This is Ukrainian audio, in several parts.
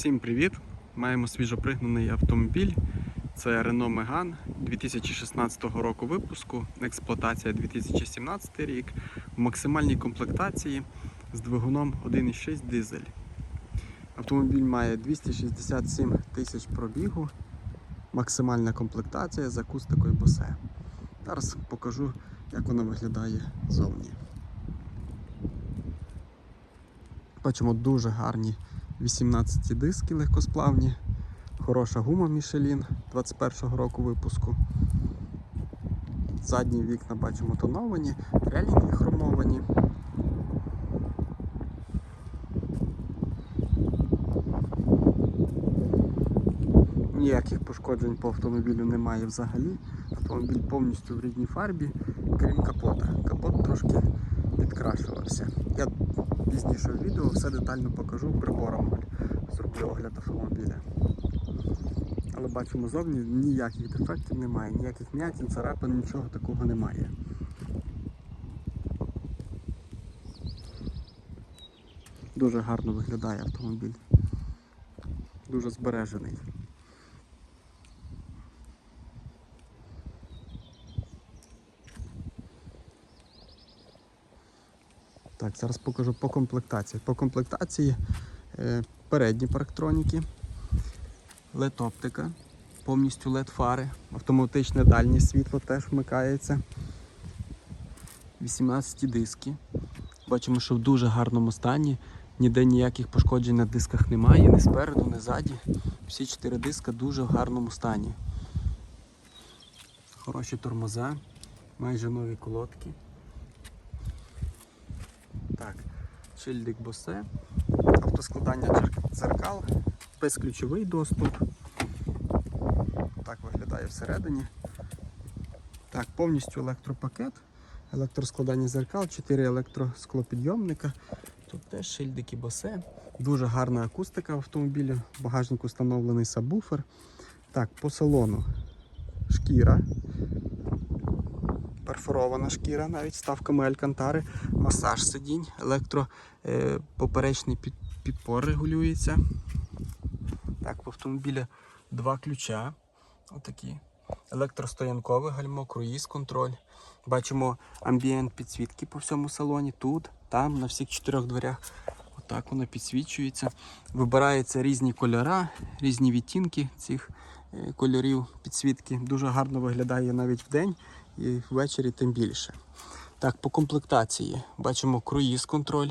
Всім привіт! Маємо свіжопригнаний автомобіль. Це Renault Megane 2016 року випуску, експлуатація 2017 рік в максимальній комплектації з двигуном 1,6 дизель. Автомобіль має 267 тисяч пробігу, максимальна комплектація з акустикою Bose. Зараз покажу, як воно виглядає ззовні. Бачимо дуже гарні 18 диски легкосплавні, хороша гума Michelin 21-го року випуску. Задні вікна бачимо тоновані, релінги хромовані. Ніяких пошкоджень по автомобілю немає взагалі. Автомобіль повністю в рідній фарбі, крім капота. Капот трошки підкрашувався. Я пізніше в відео все детально покажу прибором зроблю огляд автомобіля. Але бачимо зовні ніяких дефектів немає, ніяких м'ятин, царапин, нічого такого немає. Дуже гарно виглядає автомобіль. Дуже збережений. Так, зараз покажу по комплектації. По комплектації е, передні парктроніки, LED оптика, повністю LED фари, автоматичне дальнє світло теж вмикається. 18 диски. Бачимо, що в дуже гарному стані. Ніде ніяких пошкоджень на дисках немає, ні спереду, ні ззаді. Всі чотири диска дуже в гарному стані. Хороші тормоза, майже нові колодки. Так, шильдик Bose, автоскладання дзеркал, безключовий доступ. Так виглядає всередині. Так, повністю електропакет, електроскладання зеркал, 4 електросклопідйомника. Тут теж шильдики Bose. Дуже гарна акустика в автомобілі, в багажнику встановлений сабвуфер. Так, по салону шкіра, перфорована шкіра, навіть вставками алькантари, масаж сидінь, електро е, під, підпор регулюється. Так, в автомобілі два ключа. Отакі. Електростоянкове гальмо, круїз контроль. Бачимо амбієнт підсвітки по всьому салоні. Тут, там, на всіх чотирьох дверях. Отак воно підсвічується. Вибираються різні кольори, різні відтінки цих е, кольорів підсвітки. Дуже гарно виглядає навіть вдень і ввечері тим більше. Так, по комплектації бачимо круїз контроль,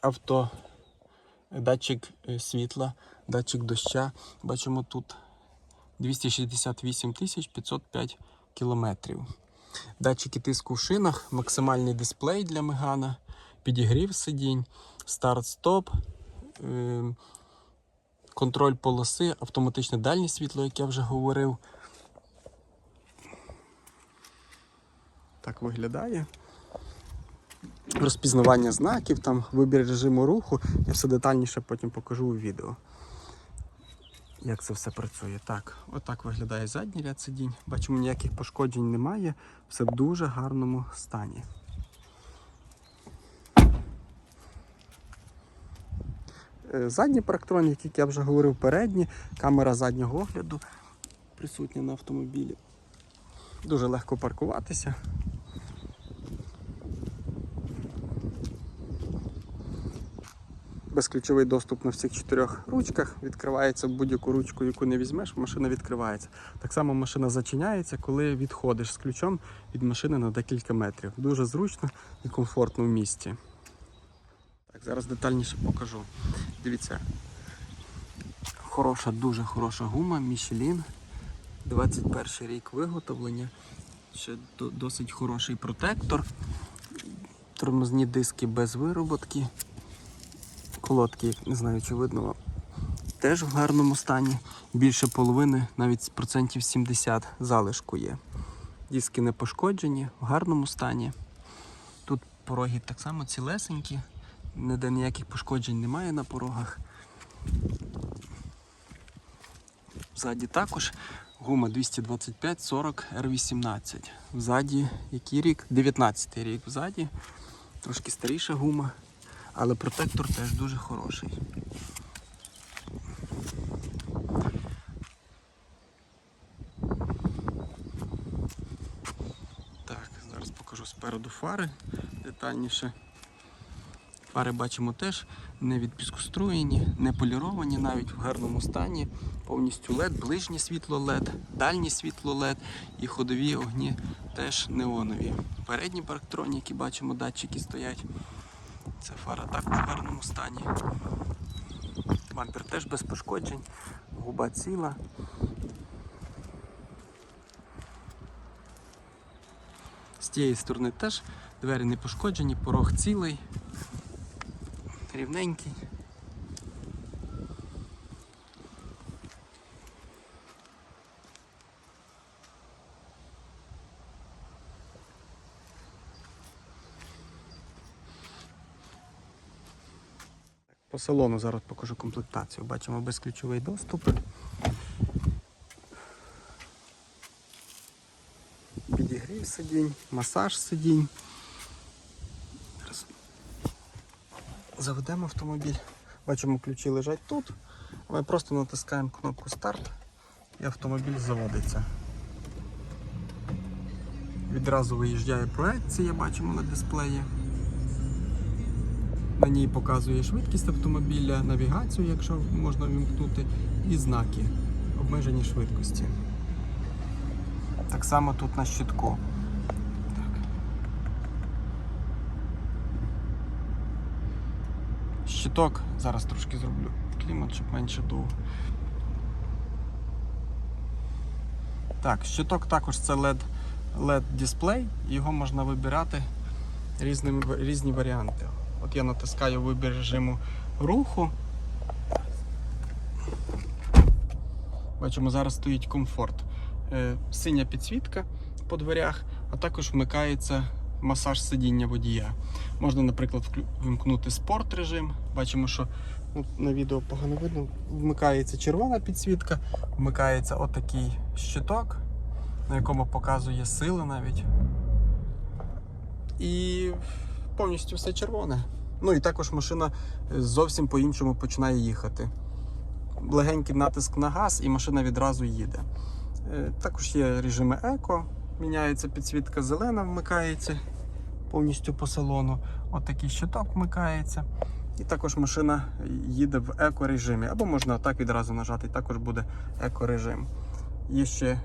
авто, датчик е, світла, датчик доща. Бачимо тут 268 тисяч 505 кілометрів. Датчики тиску в шинах, максимальний дисплей для Мегана, підігрів сидінь, старт-стоп, е, контроль полоси, автоматичне дальнє світло, як я вже говорив. Так виглядає. Розпізнавання знаків, там вибір режиму руху. Я все детальніше потім покажу у відео. Як це все працює. Так, отак виглядає задній ряд сидінь. Бачимо, ніяких пошкоджень немає. Все в дуже гарному стані. Е, Задні парктроніки, як я вже говорив, передні, камера заднього огляду присутня на автомобілі. Дуже легко паркуватися. Безключовий доступ на всіх чотирьох ручках. Відкривається будь-яку ручку, яку не візьмеш, машина відкривається. Так само машина зачиняється, коли відходиш з ключом від машини на декілька метрів. Дуже зручно і комфортно в місті. Так, зараз детальніше покажу. Дивіться, хороша, дуже хороша гума Michelin. 21 рік виготовлення. Ще досить хороший протектор. Тормозні диски без вироботки. Колодки, не знаю, чи видно вам, теж в гарному стані. Більше половини, навіть процентів 70 залишку є. Диски не пошкоджені, в гарному стані. Тут пороги так само цілесенькі, ніде ніяких пошкоджень немає на порогах. Ззаді також гума 225 40 R18. Ззаді який рік? 19 рік ззаді. Трошки старіша гума. Але протектор теж дуже хороший. Так, зараз покажу спереду фари детальніше. Фари бачимо теж не відпіскоструєні, не поліровані, навіть в гарному стані. Повністю LED, ближнє світло LED, дальнє світло LED і ходові огні теж неонові. Передні парктроніки бачимо, датчики стоять. Ця фара так в гарному стані. Бампер теж без пошкоджень, губа ціла. З тієї сторони теж двері не пошкоджені, порог цілий, рівненький. По салону зараз покажу комплектацію. Бачимо безключовий доступ. Підігрів сидінь, масаж сидінь. Заведемо автомобіль. Бачимо, ключі лежать тут. Ми просто натискаємо кнопку старт і автомобіль заводиться. Відразу виїжджає проекція, бачимо на дисплеї. Ній показує швидкість автомобіля, навігацію, якщо можна вімкнути, і знаки обмежені швидкості. Так само тут на щитку. Щиток, зараз трошки зроблю клімат, щоб менше дуло. Так, щиток також це LED, LED дисплей, його можна вибирати різними, різні варіанти. От я натискаю вибір режиму руху. Бачимо, зараз стоїть комфорт. Е, Синя підсвітка по дверях, а також вмикається масаж сидіння водія. Можна, наприклад, вимкнути спорт режим. Бачимо, що ну, на відео погано видно. Вмикається червона підсвітка, вмикається отакий щиток, на якому показує сили навіть. І повністю все червоне. Ну і також машина зовсім по-іншому починає їхати. Легенький натиск на газ, і машина відразу їде. Е, Також є режими еко, міняється підсвітка зелена, вмикається повністю по салону. Отакий щиток вмикається. І також машина їде в еко-режимі. Або можна так відразу нажати, і також буде еко-режим. Є ще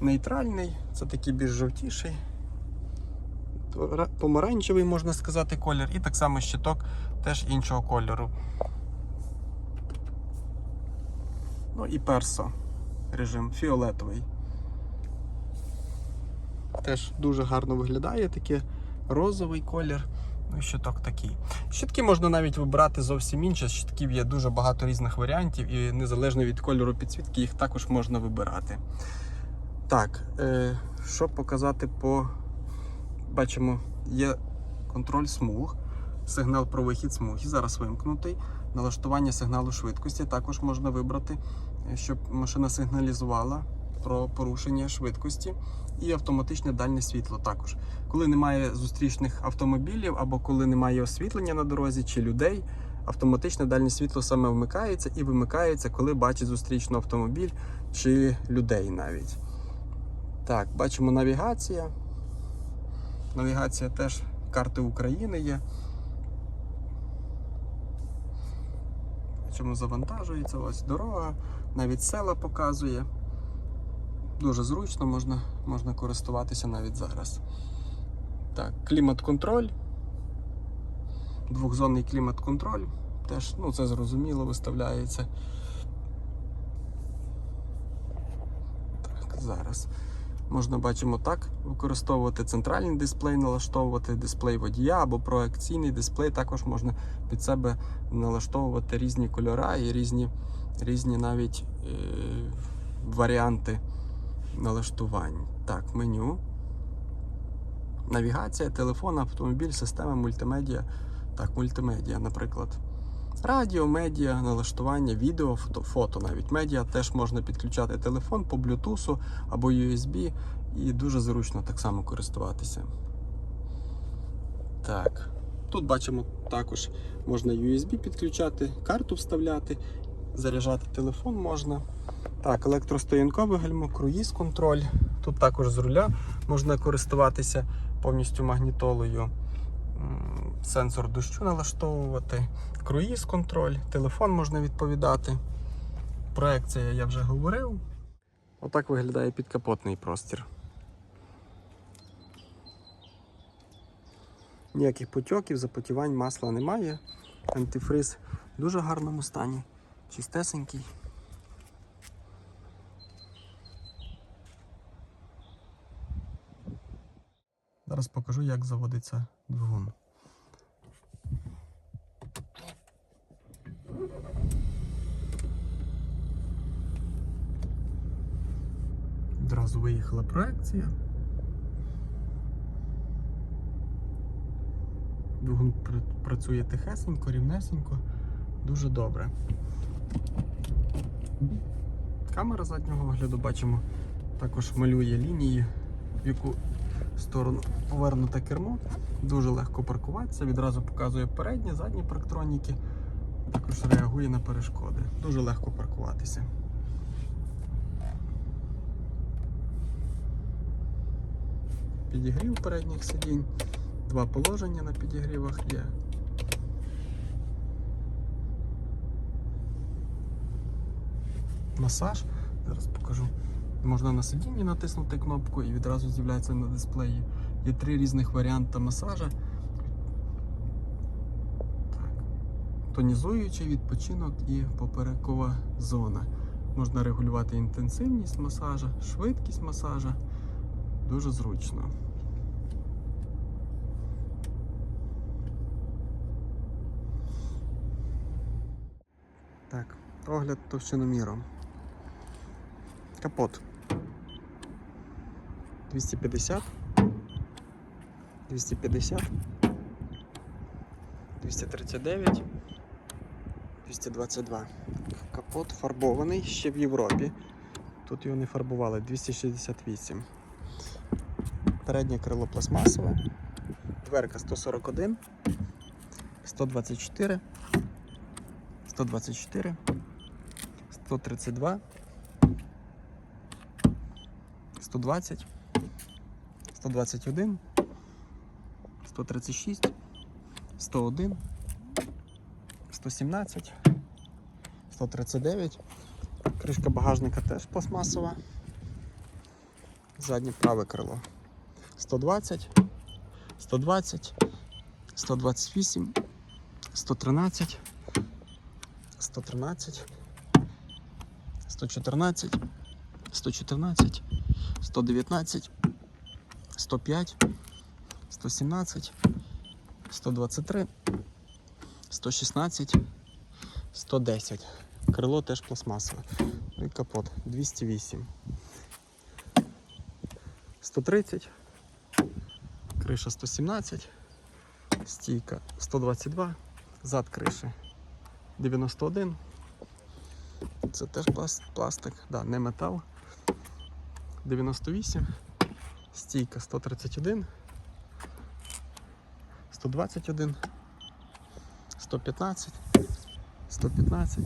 нейтральний, це такий більш жовтіший помаранчевий, можна сказати, колір, і так само щиток теж іншого кольору. Ну і персо режим фіолетовий. Теж дуже гарно виглядає таке розовий колір. Ну і щиток такий. Щитки можна навіть вибирати зовсім інші. Щитків є дуже багато різних варіантів, і незалежно від кольору підсвітки, їх також можна вибирати. Так, е, що показати по бачимо, є контроль смуг, сигнал про вихід смуги. Зараз вимкнутий. Налаштування сигналу швидкості також можна вибрати, щоб машина сигналізувала про порушення швидкості. І автоматичне дальнє світло також. Коли немає зустрічних автомобілів або коли немає освітлення на дорозі чи людей, автоматичне дальнє світло саме вмикається і вимикається, коли бачить зустрічний автомобіль чи людей навіть. Так, бачимо навігація. Навігація теж карти України є. Чому завантажується? Ось дорога, навіть села показує. Дуже зручно, можна, можна користуватися навіть зараз. Так, клімат-контроль. Двохзонний клімат-контроль. Теж, ну це зрозуміло, виставляється. Так, зараз. Можна бачимо так використовувати центральний дисплей, налаштовувати дисплей водія або проекційний дисплей. Також можна під себе налаштовувати різні кольори і різні, різні навіть е, варіанти налаштувань. Так, меню. Навігація, телефон, автомобіль, система мультимедіа. Так, мультимедіа, наприклад. Радіо, медіа, налаштування, відео, фото, фото навіть медіа теж можна підключати телефон по Bluetooth або USB і дуже зручно так само користуватися. Так, Тут бачимо також можна USB підключати, карту вставляти, заряджати телефон можна. Так, електростоянкове гальмо, круїз контроль. Тут також з руля можна користуватися повністю магнітолою. Сенсор дощу налаштовувати, круїз контроль, телефон можна відповідати. Проекція я вже говорив. Отак виглядає підкапотний простір. Ніяких потьоків, запотівань масла немає. Антифриз в дуже гарному стані, чистесенький. Зараз покажу, як заводиться двигун. Одразу виїхала проекція. Двигун працює тихесенько, рівнесенько, дуже добре. Камера заднього огляду бачимо, також малює лінії, в яку сторону повернуте кермо. Дуже легко паркуватися, відразу показує передні, задні парктроніки, також реагує на перешкоди. Дуже легко паркуватися. Підігрів передніх сидінь. Два положення на підігрівах є. Масаж. Зараз покажу. Можна на сидінні натиснути кнопку і відразу з'являється на дисплеї. Є три різних варіанти масажа. Так. Тонізуючий відпочинок і поперекова зона. Можна регулювати інтенсивність масажа, швидкість масажа. Дуже зручно. Так, огляд товщиноміром. Капот. 250. 250. 239. 222. Капот фарбований ще в Європі. Тут його не фарбували. 268. Переднє крило пластмасове. Дверка 141. 124. 124, 132, 120, 121, 136, 101, 117, 139. Кришка багажника теж пластмасова. Заднє праве крило. 120, 120, 128, 113. 113, 114, 114, 119, 105, 117, 123, 116, 110. Крило теж пластмасове. І капот 208. 130, криша 117, стійка 122, зад криші 91. Це теж пластик, да, не метал. 98. Стійка 131. 121. 115. 115.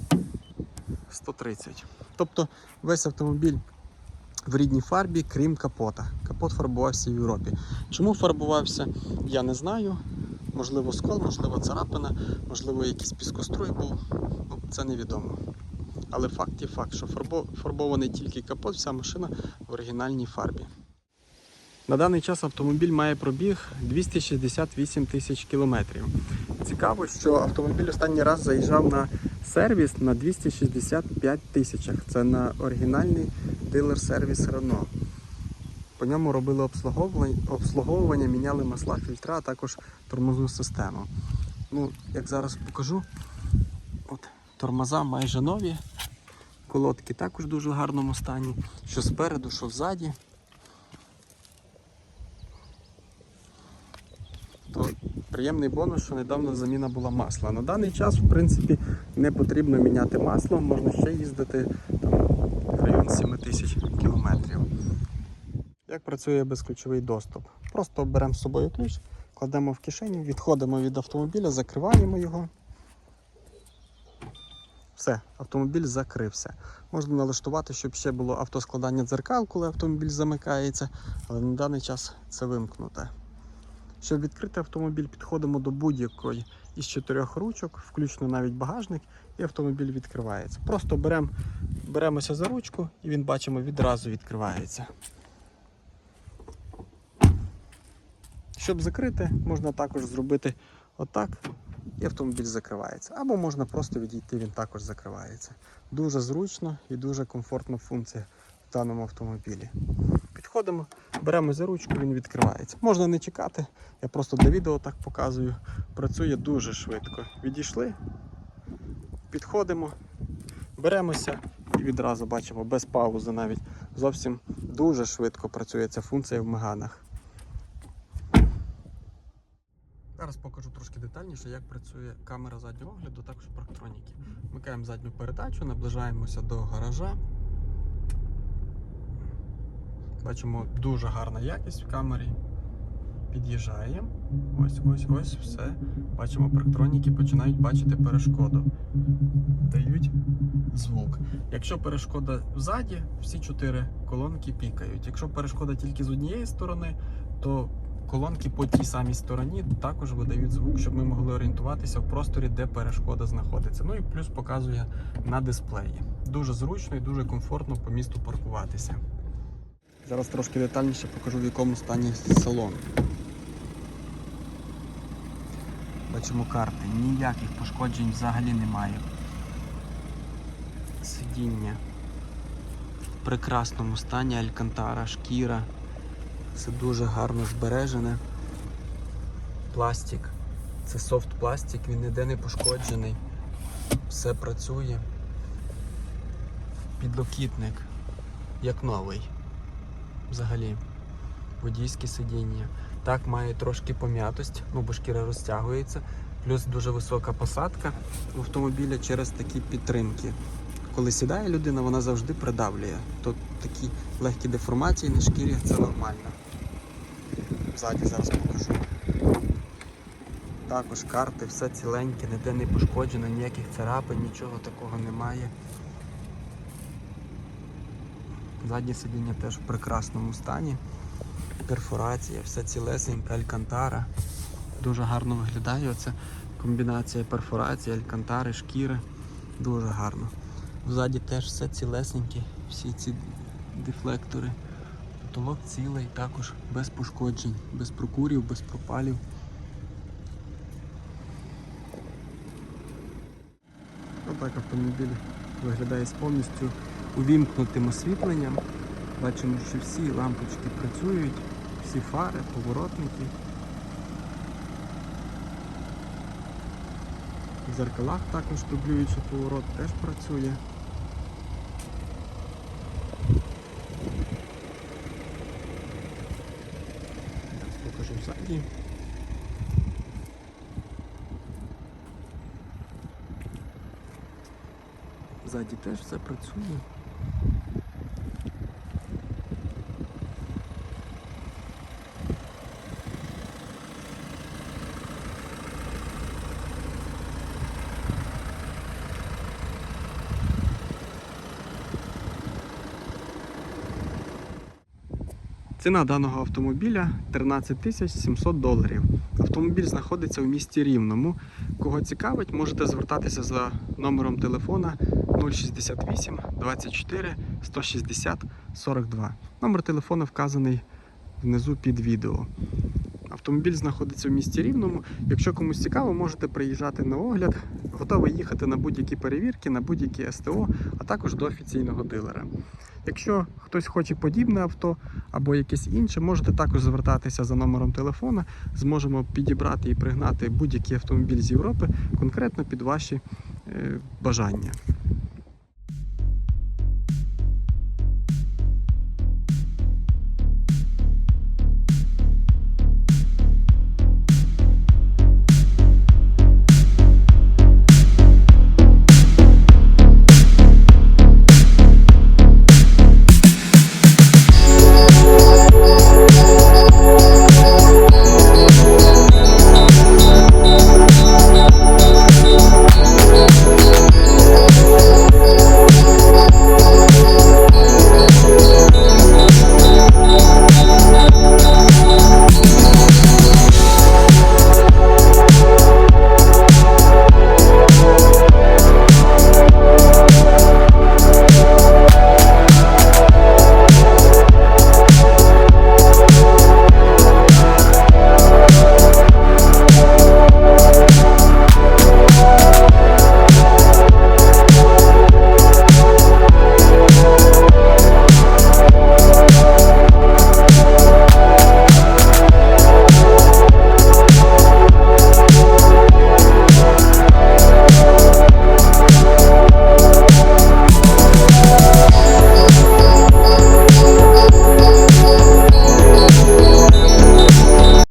130. Тобто весь автомобіль в рідній фарбі, крім капота. Капот фарбувався в Європі. Чому фарбувався, я не знаю. Можливо, скол, можливо, царапина, можливо, якийсь піскоструй був. Ну, це невідомо. Але факт є факт, що фарбований тільки капот, вся машина в оригінальній фарбі. На даний час автомобіль має пробіг 268 тисяч кілометрів. Цікаво, що автомобіль останній раз заїжджав на сервіс на 265 тисячах. Це на оригінальний дилер-сервіс Renault. По ньому робили обслуговування, обслуговування, міняли масла, фільтра, а також тормозну систему. Ну, як зараз покажу, от тормоза майже нові, колодки також в дуже гарному стані, що спереду, що ззаді. То приємний бонус, що недавно заміна була масла. На даний час, в принципі, не потрібно міняти масло, можна ще їздити район 7 тисяч кілометрів. Як працює безключовий доступ? Просто беремо з собою ключ, кладемо в кишеню, відходимо від автомобіля, закриваємо його. Все, автомобіль закрився. Можна налаштувати, щоб ще було автоскладання дзеркал, коли автомобіль замикається, але на даний час це вимкнуте. Щоб відкрити автомобіль, підходимо до будь-якої із чотирьох ручок, включно навіть багажник, і автомобіль відкривається. Просто берем, беремося за ручку і він бачимо відразу відкривається. Щоб закрити, можна також зробити отак, і автомобіль закривається. Або можна просто відійти, він також закривається. Дуже зручно і дуже комфортна функція в даному автомобілі. Підходимо, беремо за ручку, він відкривається. Можна не чекати, я просто для відео так показую. Працює дуже швидко. Відійшли, підходимо, беремося і відразу бачимо без паузи навіть. Зовсім дуже швидко працює ця функція в меганах. Зараз покажу трошки детальніше, як працює камера заднього огляду, також парктроніки. Вмикаємо задню передачу, наближаємося до гаража. Бачимо дуже гарна якість в камері. Під'їжджаємо. Ось, ось, ось, все. Бачимо, парктроніки починають бачити перешкоду. Дають звук. Якщо перешкода ззаді, всі чотири колонки пікають. Якщо перешкода тільки з однієї сторони, то колонки по тій самій стороні також видають звук, щоб ми могли орієнтуватися в просторі, де перешкода знаходиться. Ну і плюс показує на дисплеї. Дуже зручно і дуже комфортно по місту паркуватися. Зараз трошки детальніше покажу, в якому стані салон. Бачимо карти, ніяких пошкоджень взагалі немає. Сидіння в прекрасному стані, алькантара, шкіра. Все дуже гарно збережене. Пластик. Це софт пластик, він ніде не пошкоджений. Все працює. Підлокітник, як новий. Взагалі. Водійське сидіння. Так, має трошки пом'ятость, ну бо шкіра розтягується. Плюс дуже висока посадка в автомобіля через такі підтримки. Коли сідає людина, вона завжди придавлює. Тут такі легкі деформації на шкірі це нормально. Ззаді зараз покажу. Також карти, все ціленьке, ніде не пошкоджено, ніяких царапин, нічого такого немає. Заднє сидіння теж в прекрасному стані. Перфорація, все цілесеньке, алькантара. Дуже гарно виглядає. Оце комбінація перфорації, алькантари, шкіри. Дуже гарно. Ззаді теж все цілесеньке, всі ці дефлектори. Потолок цілий, також без пошкоджень, без прокурів, без пропалів. Отак автомобіль виглядає з повністю увімкнутим освітленням. Бачимо, що всі лампочки працюють, всі фари, поворотники. В зеркалах також дублюючи поворот теж працює. Зараз покажу ззаді. Ззаді теж все працює. Ціна даного автомобіля 13 тисяч 700 доларів. Автомобіль знаходиться в місті Рівному. Кого цікавить, можете звертатися за номером телефона 068 24 160 42. Номер телефона вказаний внизу під відео. Автомобіль знаходиться в місті Рівному. Якщо комусь цікаво, можете приїжджати на огляд. Готовий їхати на будь-які перевірки, на будь-які СТО, а також до офіційного дилера. Якщо хтось хоче подібне авто або якесь інше, можете також звертатися за номером телефона. Зможемо підібрати і пригнати будь-який автомобіль з Європи конкретно під ваші е, бажання.